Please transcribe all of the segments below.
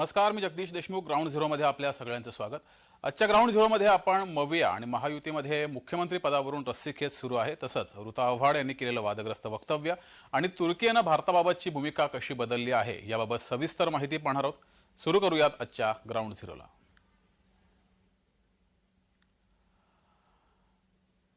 नमस्कार मी जगदीश देशमुख ग्राउंड झिरोमध्ये आपल्या सगळ्यांचं स्वागत. आजच्या ग्राउंड झिरोमध्ये आपण मविया आणि महायुतीमध्ये मुख्यमंत्री पदावरून रस्सीखेच सुरू आहे. तसंच ऋता आव्हाड यांनी केलेलं वादग्रस्त वक्तव्य आणि तुर्कीनं भारताबाबतची भूमिका कशी बदलली आहे याबाबत सविस्तर माहिती पाहणार आहोत. सुरू करूयात आजच्या ग्राउंड झिरोला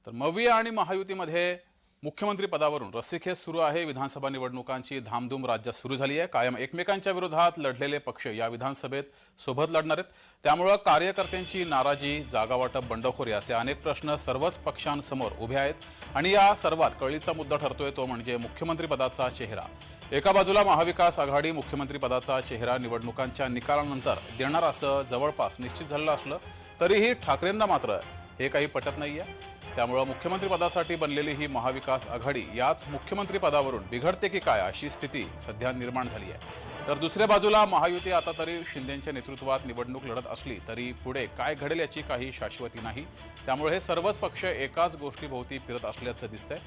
तर मविया आणि महायुतीमध्ये मुख्यमंत्री पदावरून रस्सीखेच सुरू आहे. विधानसभा निवडणुकांची धामधूम राज्यात सुरू झाली आहे. कायम एकमेकांच्या विरोधात लढलेले पक्ष या विधानसभेत सोबत लढणार आहेत. त्यामुळं कार्यकर्त्यांची नाराजी जागावाटप बंडखोरी असे अनेक प्रश्न सर्वच पक्षांसमोर उभे आहेत. आणि या सर्वात कळीचा मुद्दा ठरतोय तो म्हणजे मुख्यमंत्री पदाचा चेहरा. एका बाजूला महाविकास आघाडी मुख्यमंत्री पदाचा चेहरा निवडणुकांच्या निकालानंतर देणार असं जवळपास निश्चित झालेलं असलं तरीही ठाकरेंना मात्र हे काही पटत नाही आहे त्यामुळं मुख्यमंत्रीपदासाठी बनलेली ही महाविकास आघाडी याच मुख्यमंत्रीपदावरून बिघडते की काय अशी स्थिती सध्या निर्माण झाली आहे. तर दुसऱ्या बाजूला महायुती आता तरी शिंदेच्या नेतृत्वात निवडणूक लढत असली तरी पुढे काय घडेल याची काही शाश्वती नाही. त्यामुळे हे सर्वच पक्ष एकाच गोष्टीभोवती फिरत असल्याचं दिसतंय.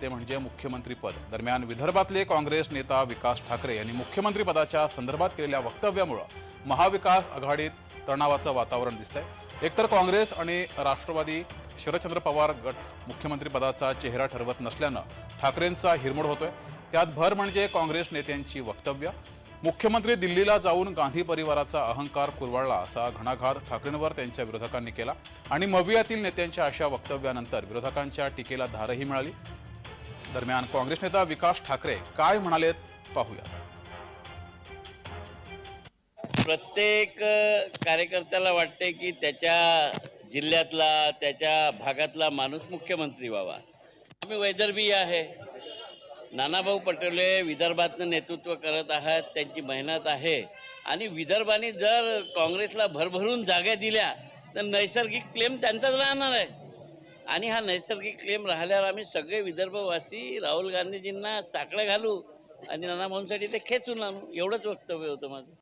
ते म्हणजे मुख्यमंत्रीपद. दरम्यान विदर्भातले काँग्रेस नेता विकास ठाकरे यांनी मुख्यमंत्रीपदाच्या संदर्भात केलेल्या वक्तव्यामुळं महाविकास आघाडीत तणावाचं वातावरण दिसतंय. एकतर काँग्रेस आणि राष्ट्रवादी शरदचंद्र पवार गट मुख्यमंत्रीपदाचा चेहरा ठरवत नसल्यानं ठाकरेंचा हिरमोड होतोय. त्यात भर म्हणजे काँग्रेस नेत्यांची वक्तव्य. मुख्यमंत्री दिल्लीला जाऊन गांधी परिवाराचा अहंकार कुरवाळला असा घणाघात ठाकरेंवर त्यांच्या विरोधकांनी केला. आणि मवियातील नेत्यांच्या अशा वक्तव्यानंतर विरोधकांच्या टीकेला धारही मिळाली. दरम्यान काँग्रेस नेता विकास ठाकरे काय म्हणालेत पाहूया प्रत्येक कार्यकर्त्याला वाटते की त्याच्या जिल्ह्यातला त्याच्या भागातला माणूस मुख्यमंत्री व्हावा. आम्ही वैदर्भी आहे. नानाभाऊ पटोले विदर्भातनं नेतृत्व करत आहात त्यांची मेहनत आहे. आणि विदर्भाने जर काँग्रेसला भरभरून जागा दिल्या तर नैसर्गिक क्लेम त्यांचाच राहणार आहे. आणि हा नैसर्गिक क्लेम राहिल्यावर आम्ही सगळे विदर्भवासी राहुल गांधीजींना साकडं घालू आणि नानाभाऊंसाठी ते खेचून आणू. एवढंच वक्तव्य होतं माझं.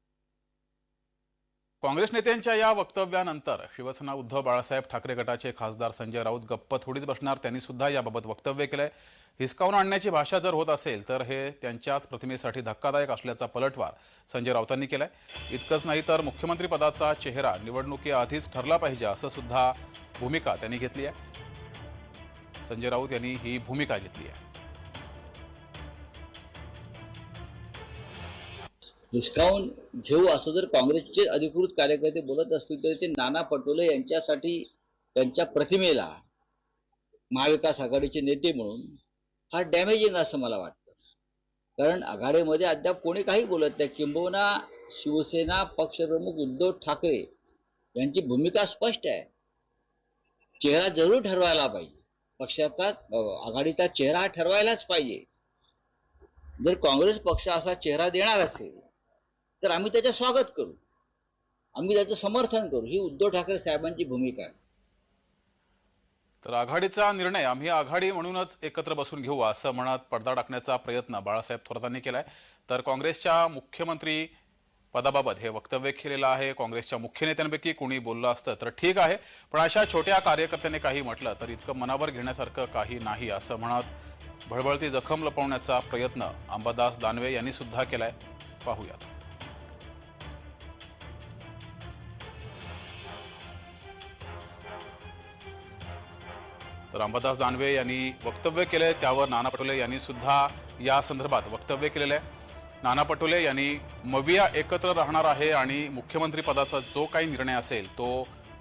काँग्रेस नेत्यांच्या या वक्तव्यानंतर शिवसेना उद्धव बाळासाहेब ठाकरे गटाचे खासदार संजय राऊत गप्प थोडीच बसणार. त्यांनी सुद्धा याबाबत वक्तव्य केलंय. हिसकावून आणण्याची भाषा जर होत असेल तर हे त्यांच्याच प्रतिमेसाठी धक्कादायक असल्याचा पलटवार संजय राऊतांनी केलाय. इतकंच नाही तर मुख्यमंत्री पदाचा चेहरा निवडणुकीआधीच ठरला पाहिजे असं सुद्धा भूमिका त्यांनी घेतली आहे. संजय राऊत यांनी ही भूमिका घेतली आहे. हिसकावून घेऊ असं जर काँग्रेसचे अधिकृत कार्यकर्ते बोलत असतील तर ते नाना पटोले यांच्यासाठी त्यांच्या प्रतिमेला महाविकास आघाडीचे नेते म्हणून हा डॅमेज येईल असं मला वाटतं. कारण आघाडीमध्ये अद्याप कोणी काही बोलत नाही. किंबहुना शिवसेना पक्षप्रमुख उद्धव ठाकरे यांची भूमिका स्पष्ट आहे. चेहरा जरूर ठरवायला पाहिजे. पक्षाचा आघाडीचा चेहरा ठरवायलाच पाहिजे. जर काँग्रेस पक्ष असा चेहरा देणार असेल तर आम्ही त्याचं स्वागत करू. आम्ही त्याचं समर्थन करू. ही उद्धव ठाकरे साहेबांची भूमिका आहे. तर आघाडीचा निर्णय आम्ही आघाडी म्हणूनच एकत्र बसून घेऊ असं म्हणत पडदा टाकण्याचा प्रयत्न बाळासाहेब थोरातांनी केलाय. तर काँग्रेसच्या मुख्यमंत्री पदाबाबत हे वक्तव्य केलेलं आहे. काँग्रेसच्या मुख्य नेत्यांपैकी कोणी बोललं असतं तर ठीक आहे. पण अशा छोट्या कार्यकर्त्याने काही म्हटलं तर इतकं मनावर घेण्यासारखं काही नाही असं म्हणत भळबळती जखम लपवण्याचा प्रयत्न अंबादास दानवे यांनी सुद्धा केलाय. पाहूयात. तर अंबादास दानवे यांनी वक्तव्य केलंय त्यावर नाना पटोले यांनी सुद्धा या संदर्भात वक्तव्य केलेलं आहे. नाना पटोले यांनी मविया एकत्र राहणार आहे आणि मुख्यमंत्री पदाचा जो काही निर्णय असेल तो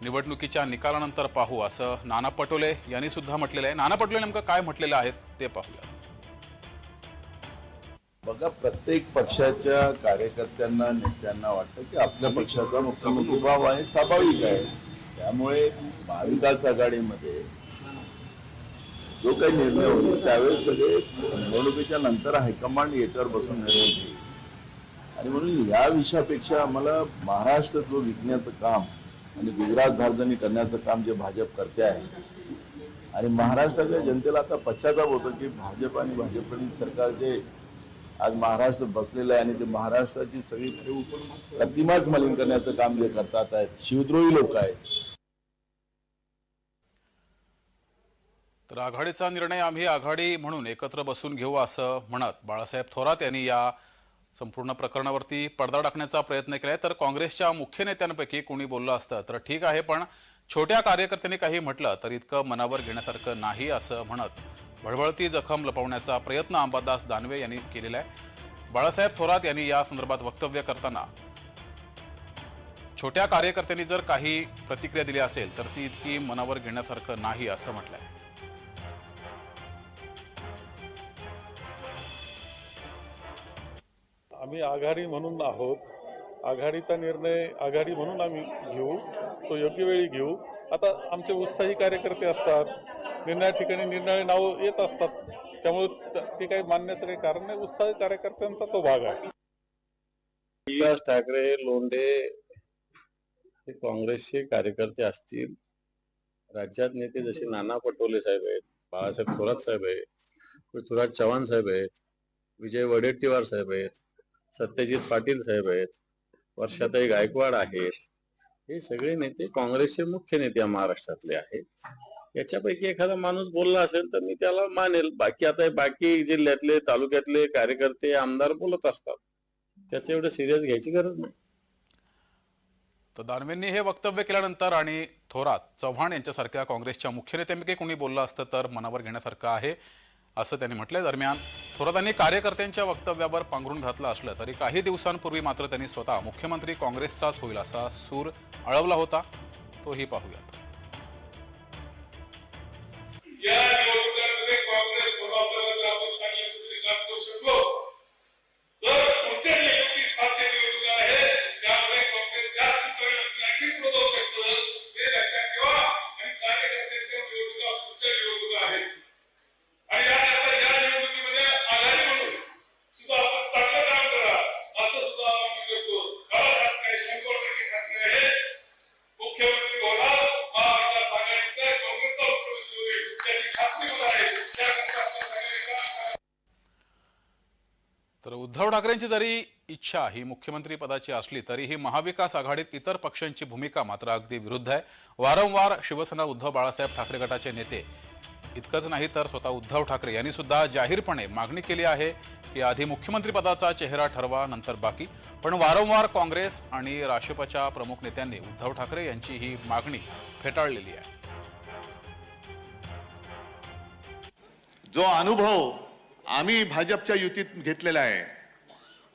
निवडणुकीच्या निकालानंतर पाहू असं नाना पटोले यांनी सुद्धा म्हटलेलं आहे. नाना पटोले नेमकं काय म्हटलेलं आहे ते पाहूया. बघा प्रत्येक पक्षाच्या कार्यकर्त्यांना नेत्यांना वाटतं की आपल्या पक्षाचा मुख्यमंत्री व्हावा हे स्वाभाविक आहे. त्यामुळे महाविकास आघाडीमध्ये जो काही निर्णय होईल त्यावेळेस सगळे निवडणुकीच्या नंतर हायकमांड याच्यावर बसून निर्णय घेईल. आणि म्हणून या विषयापेक्षा आम्हाला महाराष्ट्र जो विकण्याचं काम आणि गुजरात भारताने करण्याचं काम जे भाजप करते आहे आणि महाराष्ट्राच्या जनतेला आता पश्चाताप होतो की भाजप आणि भाजप सरकार जे आज महाराष्ट्र बसलेलं आहे आणि ते महाराष्ट्राची सगळी ठेव प्रतिमाच मलिन करण्याचं काम जे करतात आहेत शिवद्रोही लोक आहेत. तर आघाडीचा निर्णय आम्ही आघाडी म्हणून एकत्र बसून घेऊ असं म्हणत बाळासाहेब थोरात यांनी या संपूर्ण प्रकरणावरती पडदा टाकण्याचा प्रयत्न केलाय. तर काँग्रेसच्या मुख्य नेत्यांपैकी कोणी बोललं असतं? तर ठीक आहे पण छोट्या कार्यकर्त्यांनी काही म्हटलं तर इतकं मनावर घेण्यासारखं नाही असं म्हणत भळबळती जखम लपवण्याचा प्रयत्न अंबादास दानवे यांनी केलेला आहे. बाळासाहेब थोरात यांनी या संदर्भात वक्तव्य करताना छोट्या कार्यकर्त्यांनी जर काही प्रतिक्रिया दिली असेल तर ती इतकी मनावर घेण्यासारखं नाही असं म्हटलंय. आम्ही आघाडी म्हणून आहोत. आघाडीचा निर्णय आघाडी म्हणून आम्ही घेऊ तो योग्य वेळी घेऊ. आता आमचे उत्साही कार्यकर्ते असतात. निर्णया ठिकाणी निर्णय नाव येत असतात. त्यामुळे ते काही मानण्याचं काही कारण नाही. उत्साही कार्यकर्त्यांचा तो भाग आहे. विकास ठाकरे लोंढे हे काँग्रेसचे कार्यकर्ते असतील. राज्यात नेते जसे नाना पटोले साहेब आहेत बाळासाहेब थोरात साहेब आहेत पृथ्वीराज चव्हाण साहेब आहेत विजय वडेट्टीवार साहेब आहेत. सत्यजित पाटील साहेब आहेत वर्षाताई गायकवाड आहेत हे सगळे नेते काँग्रेसचे मुख्य नेते महाराष्ट्रातले आहेत. याच्यापैकी एखादा माणूस बोलला असेल तर मी त्याला मानेल. बाकी आता बाकी जिल्ह्यातले तालुक्यातले कार्यकर्ते आमदार बोलत असतात. त्याचं एवढं सिरियस घ्यायची गरज नाही. तर दानवेंनी हे वक्तव्य केल्यानंतर आणि थोरात चव्हाण यांच्यासारख्या काँग्रेसच्या मुख्य नेत्यांपैकी कोणी बोललं असतं तर मनावर घेण्यासारखं आहे. असं त्यांनी म्हटलंय. दरम्यान थोरातांनी कार्यकर्त्यांच्या वक्तव्यावर पांघरून घातलं असलं तरी काही दिवसांपूर्वी मात्र त्यांनी स्वतः मुख्यमंत्री काँग्रेसचाच होईल असा सूर अळवला होता. तोही पाहूयात. इच्छा ही मुख्यमंत्री पदाची असली तरीही महाविकास आघाडीत इतर पक्षांची भूमिका मात्र अगदी विरुद्ध आहे. वारंवार शिवसेना उद्धव बाळासाहेब ठाकरे गटाचे नेते इतकंच नाही तर स्वतः उद्धव ठाकरे यांनी सुद्धा जाहीरपणे मागणी केली आहे की आधी मुख्यमंत्री पदाचा चेहरा ठरवा नंतर बाकी. पण वारंवार काँग्रेस आणि राष्ट्रपच्या प्रमुख नेत्यांनी उद्धव ठाकरे यांची ही मागणी फेटाळलेली आहे. जो अनुभव आम्ही भाजपच्या युतीत घेतलेला आहे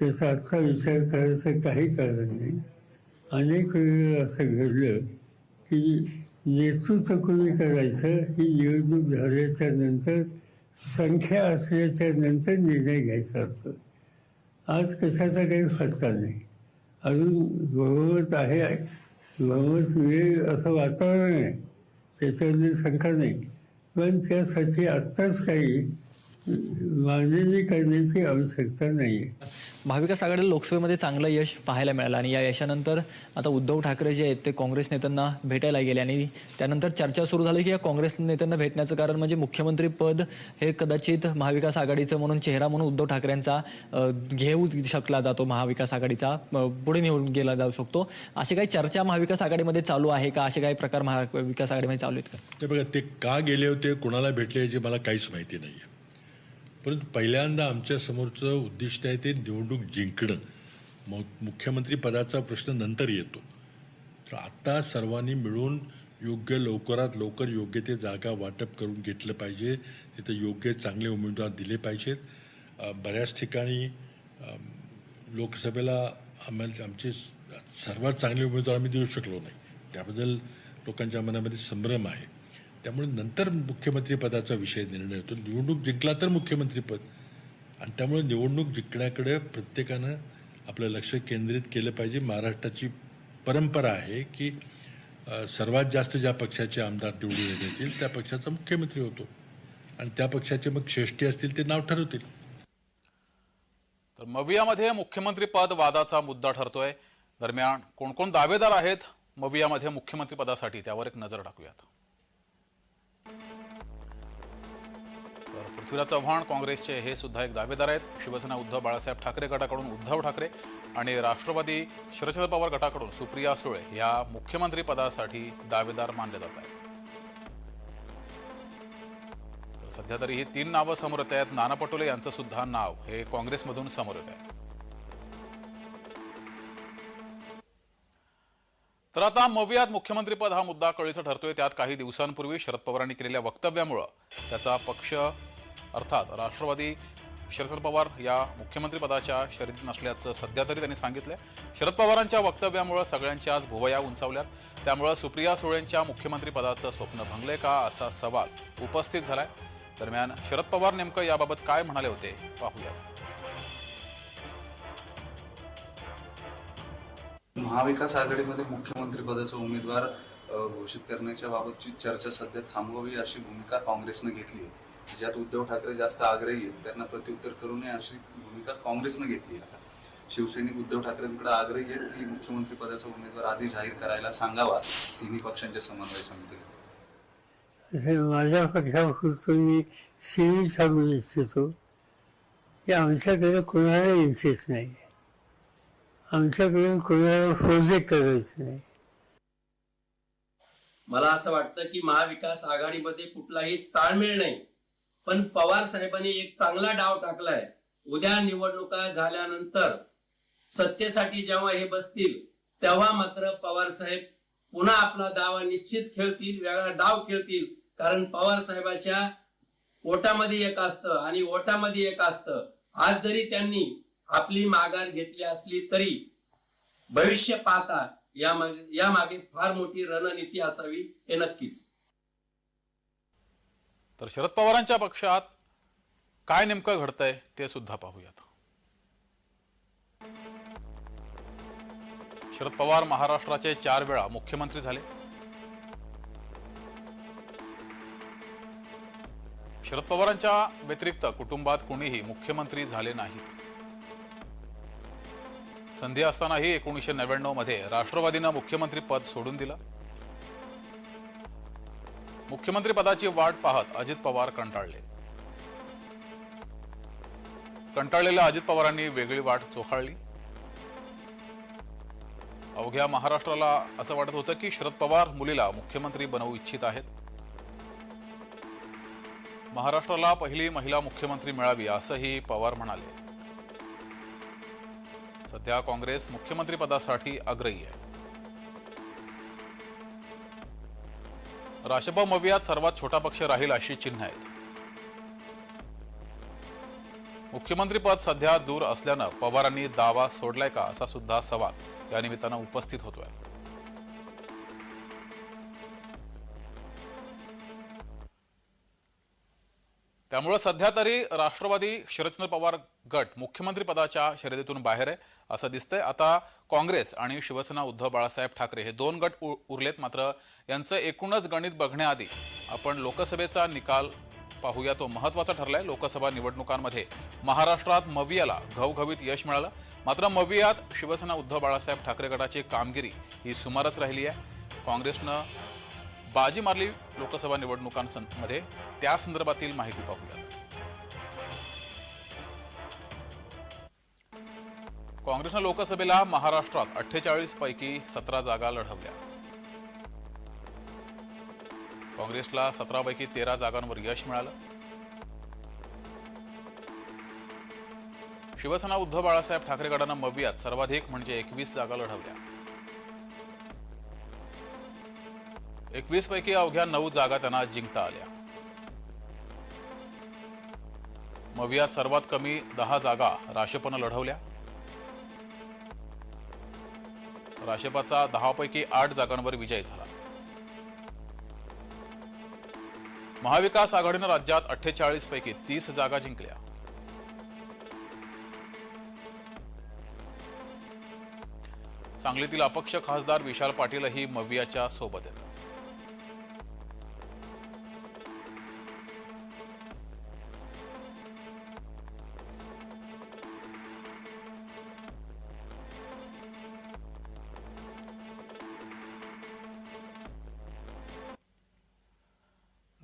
त्याचा आत्ता विचार करायचं काही कारण नाही. अनेक वेळेला असं घडलं की नेतृत्व कोणी करायचं ही निवडणूक झाल्याच्यानंतर संख्या असल्याच्या नंतर निर्णय घ्यायचा असतो. आज कशाचा काही फटका नाही. अजून बहुमत आहे बहुमत मिळेल असं वातावरण आहे. त्याच्यामध्ये शंका नाही. पण त्यासाठी आत्ताच काही मांडणी करण्याची आवश्यकता नाही आहे महाविकास आघाडीला लोकसभेमध्ये चांगलं यश पाहायला मिळालं आणि या यशानंतर आता उद्धव ठाकरे जे आहेत ते काँग्रेस नेत्यांना भेटायला गेले आणि त्यानंतर चर्चा सुरू झाली की या काँग्रेस नेत्यांना भेटण्याचं कारण म्हणजे मुख्यमंत्री पद हे कदाचित महाविकास आघाडीचं म्हणून चेहरा म्हणून उद्धव ठाकरेंचा घेऊ शकला जातो महाविकास आघाडीचा पुढे निवडून गेला जाऊ शकतो. अशी काही चर्चा महाविकास आघाडीमध्ये चालू आहे का? असे काही प्रकार महाविकास आघाडीमध्ये चालू आहेत का? ते बघा ते का गेले होते कोणाला भेटले याची मला काहीच माहिती नाही आहे परंतु पहिल्यांदा आमच्यासमोरचं उद्दिष्ट आहे ते निवडणूक जिंकणं. मग मुख्यमंत्री पदाचा प्रश्न नंतर येतो. तर आत्ता सर्वांनी मिळून योग्य लवकरात लवकर योग्य ते जागा वाटप करून घेतलं पाहिजे. तिथे योग्य चांगले उमेदवार दिले पाहिजेत. बऱ्याच ठिकाणी लोकसभेला आम्हाला आमचे सर्वात चांगले उमेदवार आम्ही देऊ शकलो नाही. त्याबद्दल लोकांच्या मनामध्ये संभ्रम आहे. त्यामुळे नंतर मुख्यमंत्रीपदाचा विषय निर्णय होतो. निवडणूक जिंकला तर मुख्यमंत्रीपद आणि त्यामुळे निवडणूक जिंकण्याकडे प्रत्येकानं आपलं लक्ष केंद्रित केलं पाहिजे. महाराष्ट्राची परंपरा आहे की सर्वात जास्त ज्या पक्षाचे आमदार निवडून येतील त्या पक्षाचा मुख्यमंत्री होतो. आणि त्या पक्षाचे मग श्रेष्ठी असतील ते नाव ठरवतील. तर मवियामध्ये मुख्यमंत्रीपद वादाचा मुद्दा ठरतोय. दरम्यान कोण कोण दावेदार आहेत? मवियामध्ये मुख्यमंत्रीपदासाठी त्यावर एक नजर टाकूयात. पृथ्वीराज चव्हाण काँग्रेसचे हे सुद्धा एक दावेदार आहेत. शिवसेना उद्धव बाळासाहेब ठाकरे गटाकडून उद्धव ठाकरे आणि राष्ट्रवादी शरदचंद्र पवार गटाकडून सुप्रिया सुळे या मुख्यमंत्री पदासाठी दावेदार मानले जात आहेत. सध्या तरी ही तीन नावं समोर येत आहेत. नाना पटोले यांचं सुद्धा नाव हे काँग्रेसमधून समोर येत आहे. तर आता मवियात मुख्यमंत्रीपद हा मुद्दा कळीचा ठरतोय. त्यात काही दिवसांपूर्वी शरद पवारांनी केलेल्या वक्तव्यामुळं त्याचा पक्ष अर्थात राष्ट्रवादी शरद पवार या मुख्यमंत्रीपदाच्या शर्यतीत नसल्याचं सध्या तरी त्यांनी सांगितलंय. शरद पवारांच्या वक्तव्यामुळे सगळ्यांच्या आज भुवया उंचावल्यात. त्यामुळं सुप्रिया सुळेंच्या मुख्यमंत्रीपदाचं स्वप्न भंगले का असा सवाल उपस्थित झालाय. दरम्यान शरद पवार नेमकं याबाबत काय म्हणाले होते पाहूया महाविकास आघाडीमध्ये मुख्यमंत्रीपदाचा उमेदवार घोषित करण्याच्या बाबतची चर्चा सध्या थांबवावी अशी भूमिका काँग्रेसनं घेतली आहे. ज्यात उद्धव ठाकरे जास्त आग्रही आहेत त्यांना प्रत्युत्तर करू नये अशी भूमिका काँग्रेसनं घेतली आहे शिवसैनिक उद्धव ठाकरेंकडे आग्रही आहेत की मुख्यमंत्री पदाचा उमेदवार आधी जाहीर करायला सांगावा तिन्ही पक्षांच्या समन्वय समितीला. माझ्या पक्षापासून मी सिव्हिल सांगू इच्छितो. की आमच्याकडे कोणाला इंटरेस्ट नाही. आमच्याकडून कोणाला प्रोजेक्ट करायचं नाही. मला असं वाटतं की महाविकास आघाडीमध्ये कुठलाही ताळमेळ नाही. पण पवार साहेबांनी एक चांगला डाव टाकलाय. उद्या निवडणुका झाल्यानंतर सत्तेसाठी जेव्हा हे बसतील तेव्हा मात्र पवार साहेब पुन्हा आपला दावा निश्चित खेळतील वेगळा डाव खेळतील. कारण पवार साहेबाच्या ओटामध्ये एक असतं आणि ओटामध्ये एक असतं. आज जरी त्यांनी आपली माघार घेतली असली तरी भविष्य पाहता या मागे या मागे फार मोठी रणनीती असावी हे नक्कीच. तर शरद पवारांच्या पक्षात काय नेमकं घडतंय ते सुद्धा पाहूयात. शरद पवार महाराष्ट्राचे चार वेळा मुख्यमंत्री झाले. शरद पवारांच्या व्यतिरिक्त कुटुंबात कुणीही मुख्यमंत्री झाले नाहीत. संधी असतानाही एकोणीसशे नव्याण्णवमध्ये राष्ट्रवादीनं मुख्यमंत्री पद सोडून दिलं. मुख्यमंत्री पदाची वाट पाहत अजित पवार कंटाळले. कंटाळलेल्या अजित पवारांनी वेगळी वाट चोखाळली. अवघ्या महाराष्ट्राला असं वाटत होतं की शरद पवार मुलीला मुख्यमंत्री बनवू इच्छित आहेत. महाराष्ट्राला पहिली महिला मुख्यमंत्री मिळावी असंही पवार म्हणाले. सध्या काँग्रेस मुख्यमंत्री पदासाठी आग्रही आहे. राशप मवियात सर्वात छोटा पक्ष राहील अशी चिन्ह आहेत. मुख्यमंत्रीपद सध्या दूर असल्यानं पवारांनी दावा सोडलाय का असा सुद्धा सवाल या निमित्तानं उपस्थित होतोय. त्यामुळे सध्या तरी राष्ट्रवादी शरदचंद्र पवार गट मुख्यमंत्रीपदाच्या शर्यतीतून बाहेर आहे. असं दिसतंय. आता काँग्रेस आणि शिवसेना उद्धव बाळासाहेब ठाकरे हे दोन गट उ- उरलेत. मात्र यांचं एकूणच गणित बघण्याआधी आपण लोकसभेचा निकाल पाहूया. तो महत्त्वाचा ठरलाय. लोकसभा निवडणुकांमध्ये महाराष्ट्रात मवियाला घवघवीत यश मिळालं. मात्र मवियात शिवसेना उद्धव बाळासाहेब ठाकरे गटाची कामगिरी ही सुमारच राहिली आहे. काँग्रेसनं बाजी मारली लोकसभा निवडणुकांमध्ये त्या संदर्भातील माहिती पाहूया काँग्रेसनं लोकसभेला महाराष्ट्रात अठ्ठेचाळीस पैकी सतरा जागा लढवल्या. काँग्रेसला सतरापैकी तेरा जागांवर यश मिळालं. शिवसेना उद्धव बाळासाहेब ठाकरे गटानं मवियात सर्वाधिक म्हणजे एकवीस जागा लढवल्या. एकवीस पैकी अवघ्या नऊ जागा त्यांना जिंकता आल्या. मवियात सर्वात कमी दहा जागा राशपनं लढवल्या. राशेपाचा दहापैकी आठ जागांवर विजय झाला. महाविकास आघाडीनं राज्यात अठ्ठेचाळीस पैकी तीस जागा जिंकल्या. सांगलीतील अपक्ष खासदार विशाल पाटीलही मवियाच्या सोबत आहेत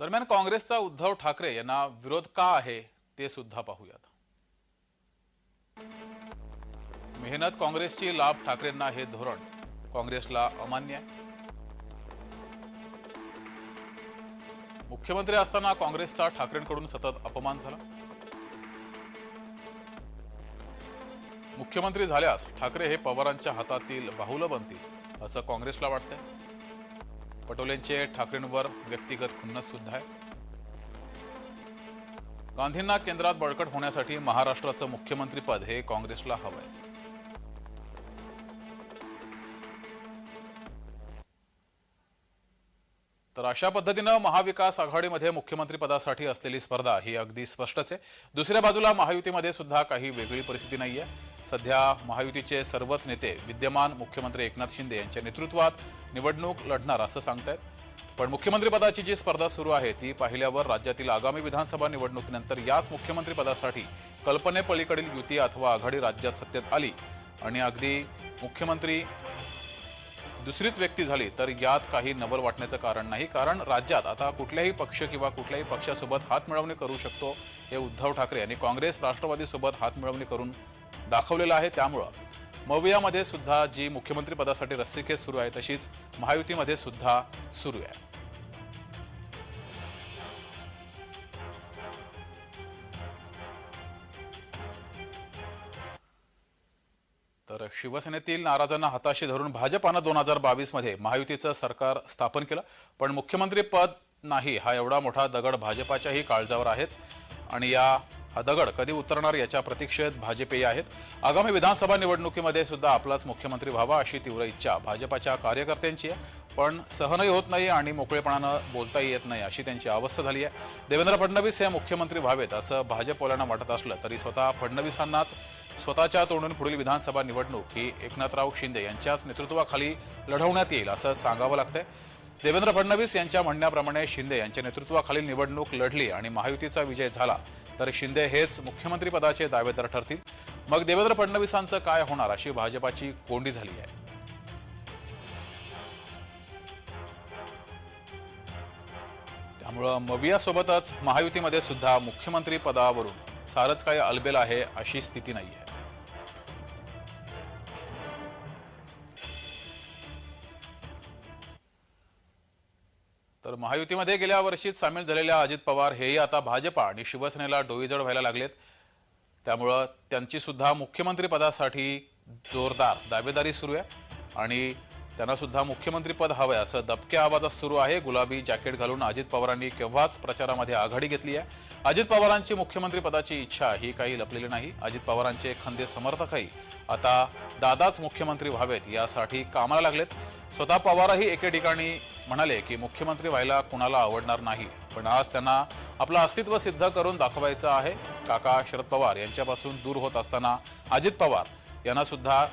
दरम्यान काँग्रेसचा उद्धव ठाकरे यांना विरोध का आहे ते सुद्धा पाहूयात. मेहनत काँग्रेसची लाभ ठाकरेंना हे धोरण. काँग्रेसला अमान्य. आहे मुख्यमंत्री असताना काँग्रेसचा ठाकरेंकडून सतत अपमान झाला. मुख्यमंत्री झाल्यास ठाकरे हे पवारांच्या हातातील बाहुलं बनतील असं काँग्रेसला वाटतंय. पटोलेंचे ठाकरेंवर व्यक्तिगत खुन्नस सुद्धा आहे. गांधींना केंद्रात बळकट होण्यासाठी महाराष्ट्राचं मुख्यमंत्रीपद हे काँग्रेसला हवंय. तर अशा पद्धतीनं महाविकास आघाडीमध्ये मुख्यमंत्री पदासाठी असलेली स्पर्धा ही अगदी स्पष्टच आहे. दुसऱ्या बाजूला महायुतीमध्ये सुद्धा काही वेगळी परिस्थिती नाही आहे सध्या महायुतीचे सर्वच नेते विद्यमान मुख्यमंत्री एकनाथ शिंदे यांच्या नेतृत्वात निवडणूक लढणार असं सांगतायत. पण मुख्यमंत्रीपदाची जी स्पर्धा सुरू आहे ती पाहिल्यावर राज्यातील आगामी विधानसभा निवडणुकीनंतर याच मुख्यमंत्रीपदासाठी कल्पनेपलीकडील युती अथवा आघाडी राज्यात सत्तेत आली आणि अगदी मुख्यमंत्री दुसरीच व्यक्ती झाली तर यात काही नवल वाटण्याचं कारण नाही. कारण राज्यात आता कुठल्याही पक्ष किंवा कुठल्याही पक्षासोबत हात मिळवणी करू शकतो हे उद्धव ठाकरे यांनी काँग्रेस राष्ट्रवादीसोबत हात मिळवणी करून दाखवलेलं आहे. त्यामुळं मवियामध्ये सुद्धा जी मुख्यमंत्री पदासाठी रस्सीखेच सुरू आहे तशीच महायुतीमध्ये सुद्धा सुरू आहे. तर शिवसेनेतील नाराजांना हाताशी धरून भाजपानं दोन हजार बावीसमध्ये महायुतीचं सरकार स्थापन केलं. पण मुख्यमंत्री पद नाही हा एवढा मोठा दगड भाजपाच्याही काळजावर आहेच. आणि या हा दगड कधी उतरणार याच्या प्रतीक्षेत भाजपेय आहेत. आगामी विधानसभा निवडणुकीमध्ये सुद्धा आपलाच मुख्यमंत्री व्हावा अशी तीव्र इच्छा भाजपाच्या कार्यकर्त्यांची आहे. पण सहनही होत नाही आणि मोकळेपणानं बोलताही येत नाही अशी त्यांची अवस्था झाली आहे. देवेंद्र फडणवीस हे मुख्यमंत्री व्हावेत असं भाजपवाल्यांना वाटत असलं तरी स्वतः फडणवीसांनाच स्वतःच्या तोंडून पुढील विधानसभा निवडणूक ही एकनाथराव शिंदे यांच्याच नेतृत्वाखाली लढवण्यात येईल असं सांगावं लागतंय. देवेंद्र फडणवीस यांच्या म्हणण्याप्रमाणे शिंदे यांच्या नेतृत्वाखाली निवडणूक लढली आणि महायुतीचा विजय झाला तर शिंदे हेच मुख्यमंत्रीपदाचे दावेदार ठरतील. मग देवेंद्र फडणवीसांचं काय होणार अशी भाजपाची कोंडी झाली आहे. त्यामुळं मवियासोबतच महायुतीमध्ये सुद्धा मुख्यमंत्री पदावरून सारंच काही अलबेल आहे अशी स्थिती नाही आहे तर महायुतीमध्ये गेल्या वर्षीच सामील झालेल्या अजित पवार हेही आता भाजपा आणि शिवसेनेला डोईजड व्हायला लागलेत. त्यामुळं त्यांची सुद्धा मुख्यमंत्री पदासाठी जोरदार दावेदारी सुरू आहे आणि त्यांना सुद्धा मुख्यमंत्रीपद हवंय. असं दबक्या आवाजात सुरू आहे. गुलाबी जॅकेट घालून अजित पवारांनी केव्हाच प्रचारामध्ये आघाडी घेतली आहे? अजित पवारांची मुख्यमंत्रीपदाची इच्छा ही काही लपलेली नाही. अजित पवारांचे खंदे समर्थकही आता दादाच मुख्यमंत्री व्हावेत यासाठी कामाला लागलेत. स्वतः पवारही एके ठिकाणी म्हणाले की मुख्यमंत्री व्हायला कुणाला आवडणार नाही. पण आज त्यांना आपलं अस्तित्व सिद्ध करून दाखवायचं आहे. काका शरद पवार यांच्यापासून दूर होत असताना अजित पवार यांना सुद्धा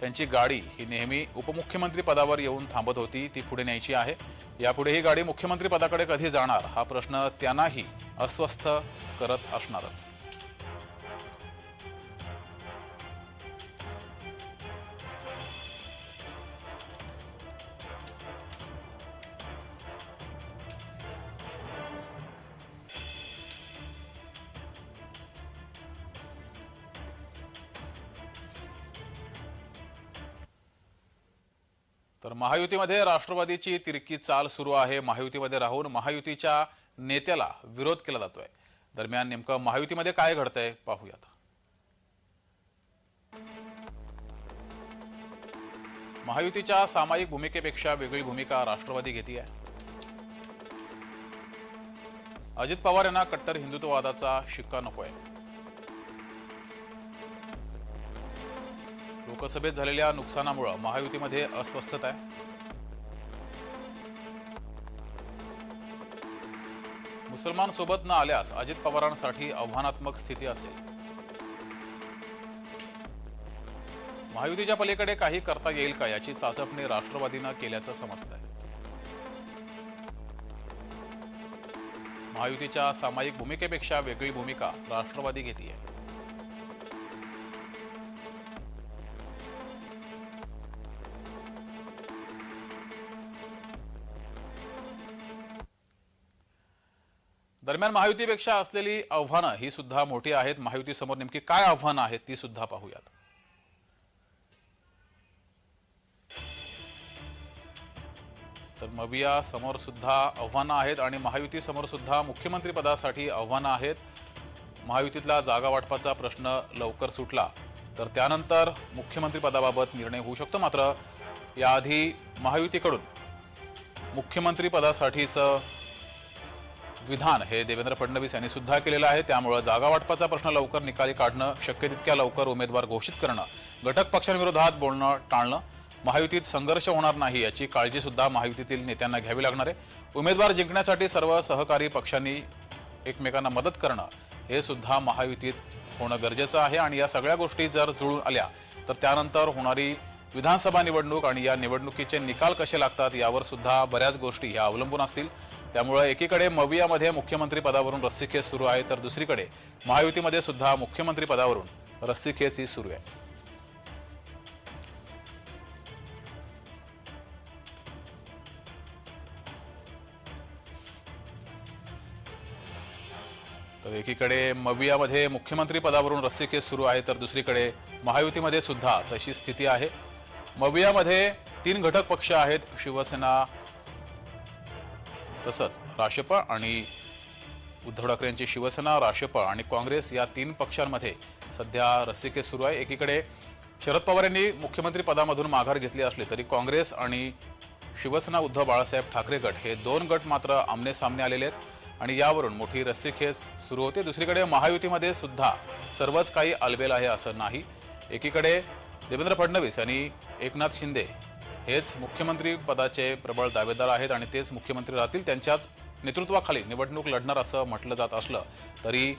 त्यांची गाडी ही नेहमी उपमुख्यमंत्री पदावर येऊन थांबत होती ती पुढे न्यायची आहे. यापुढे ही गाडी मुख्यमंत्री पदाकडे कधी जाणार हा प्रश्न त्यांनाही अस्वस्थ करत असणारच. तर महायुतीमध्ये राष्ट्रवादीची तिरकी चाल सुरू आहे. महायुतीमध्ये राहून महायुतीच्या नेत्याला विरोध केला जातोय. दरम्यान नेमकं महायुतीमध्ये काय घडतंय पाहूयात. महायुतीच्या सामायिक भूमिकेपेक्षा वेगळी भूमिका राष्ट्रवादी घेते आहे अजित पवार यांना कट्टर हिंदुत्ववादाचा शिक्का नकोय. लोकसभेत झालेल्या नुकसानामुळं महायुतीमध्ये अस्वस्थता आहे. मुसलमान सोबत न आल्यास अजित पवारांसाठी आव्हानात्मक स्थिती असेल. महायुतीच्या पलीकडे काही करता येईल का याची चाचपणी राष्ट्रवादीनं केल्याचं समजत आहे महायुतीच्या सामायिक भूमिकेपेक्षा वेगळी भूमिका राष्ट्रवादी घेतीये. दरम्यान महायुतीपेक्षा असलेली आव्हानं ही सुद्धा मोठी आहेत. महायुतीसमोर नेमकी काय आव्हानं आहेत ती सुद्धा पाहूयात. तर मविया समोर सुद्धा आव्हानं आहेत आणि महायुती समोर सुद्धा मुख्यमंत्री पदासाठी आव्हानं आहेत. महायुतीतला जागा वाटपाचा प्रश्न लवकर सुटला तर त्यानंतर मुख्यमंत्री पदाबाबत निर्णय होऊ शकतो मात्र याआधी महायुतीकडून मुख्यमंत्री पदासाठीचं विधान हे देवेंद्र फडणवीस यांनी सुद्धा केलेलं आहे. त्यामुळे जागा वाटपाचा प्रश्न लवकर निकाली काढणं शक्य तितक्या लवकर उमेदवार घोषित करणं घटक पक्षांविरोधात बोलणं टाळणं महायुतीत संघर्ष होणार नाही याची काळजी सुद्धा महायुतीतील नेत्यांना घ्यावी लागणार आहे. उमेदवार जिंकण्यासाठी सर्व सहकारी पक्षांनी एकमेकांना मदत करणं हे सुद्धा महायुतीत होणं गरजेचं आहे. आणि या सगळ्या गोष्टी जर जुळून आल्या तर त्यानंतर होणारी विधानसभा निवडणूक आणि या निवडणुकीचे निकाल कसे लागतात यावर सुद्धा बऱ्याच गोष्टी ह्या अवलंबून असतील. त्यामुळे एकीकडे मवियामध्ये मुख्यमंत्री पदावरून रस्सीखेच सुरू आहे तर दुसरीकडे महायुतीमध्ये सुद्धा मुख्यमंत्री पदावरून रस्सीखेच ही सुरू आहे. तर एकीकडे मवियामध्ये मुख्यमंत्री पदावरून रस्सीखेच सुरू आहे तर दुसरीकडे महायुतीमध्ये सुद्धा तशी स्थिती आहे. मवियामध्ये तीन घटक पक्ष आहेत शिवसेना तसंच राशप आणि उद्धव ठाकरे यांची शिवसेना राशप आणि काँग्रेस या तीन पक्षांमध्ये सध्या रस्सीखेच सुरू आहे. एकीकडे शरद पवार यांनी मुख्यमंत्री पदामधून माघार घेतली असली तरी काँग्रेस आणि शिवसेना उद्धव बाळासाहेब ठाकरे गट हे दोन गट मात्र आमने सामने आलेले आहेत आणि यावरून मोठी रस्सीखेच सुरू होते. दुसरीकडे महायुतीमध्ये सुद्धा सर्वच काही अलबेल आहे असं नाही. एकीकडे देवेंद्र फडणवीस यांनी एकनाथ शिंदे हेच मुख्यमंत्री पदाचे प्रबळ दावेदार आहेत आणि तेच मुख्यमंत्री राहतील त्यांच्याच नेतृत्वाखाली निवडणूक लढणार असं म्हटलं जात असलं तरी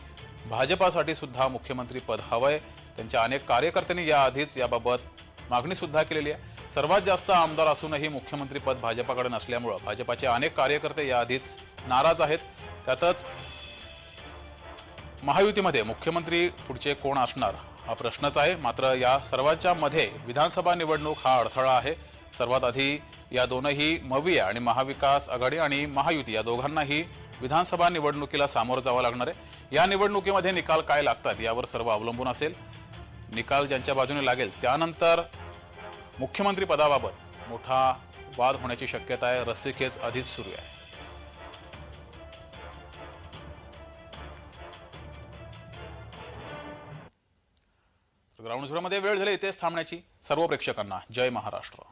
भाजपासाठी सुद्धा मुख्यमंत्री पद हवंय. त्यांच्या अनेक कार्यकर्त्यांनी याआधीच याबाबत मागणी सुद्धा केलेली आहे. सर्वात जास्त आमदार असूनही मुख्यमंत्री पद भाजपाकडे नसल्यामुळं भाजपाचे अनेक कार्यकर्ते याआधीच नाराज आहेत. त्यातच महायुतीमध्ये मुख्यमंत्री पुढचे कोण असणार? हा प्रश्नच आहे. मात्र या सर्वांच्या मध्ये विधानसभा निवडणूक हा अडथळा आहे. सर्वात आधी या दोनही मविया आणि महाविकास आघाडी आणि महायुती या दोघांनाही विधानसभा निवडणुकीला सामोरं जावं लागणार आहे. या निवडणुकीमध्ये निकाल काय लागतात यावर सर्व अवलंबून असेल. निकाल ज्यांच्या बाजूने लागेल त्यानंतर मुख्यमंत्री पदाबाबत मोठा वाद होण्याची शक्यता आहे. रस्सीखेच आधीच सुरू आहे. ग्राउंड झिरोमध्ये वेळ झाली इथेच थांबण्याची. सर्व प्रेक्षकांना जय महाराष्ट्र.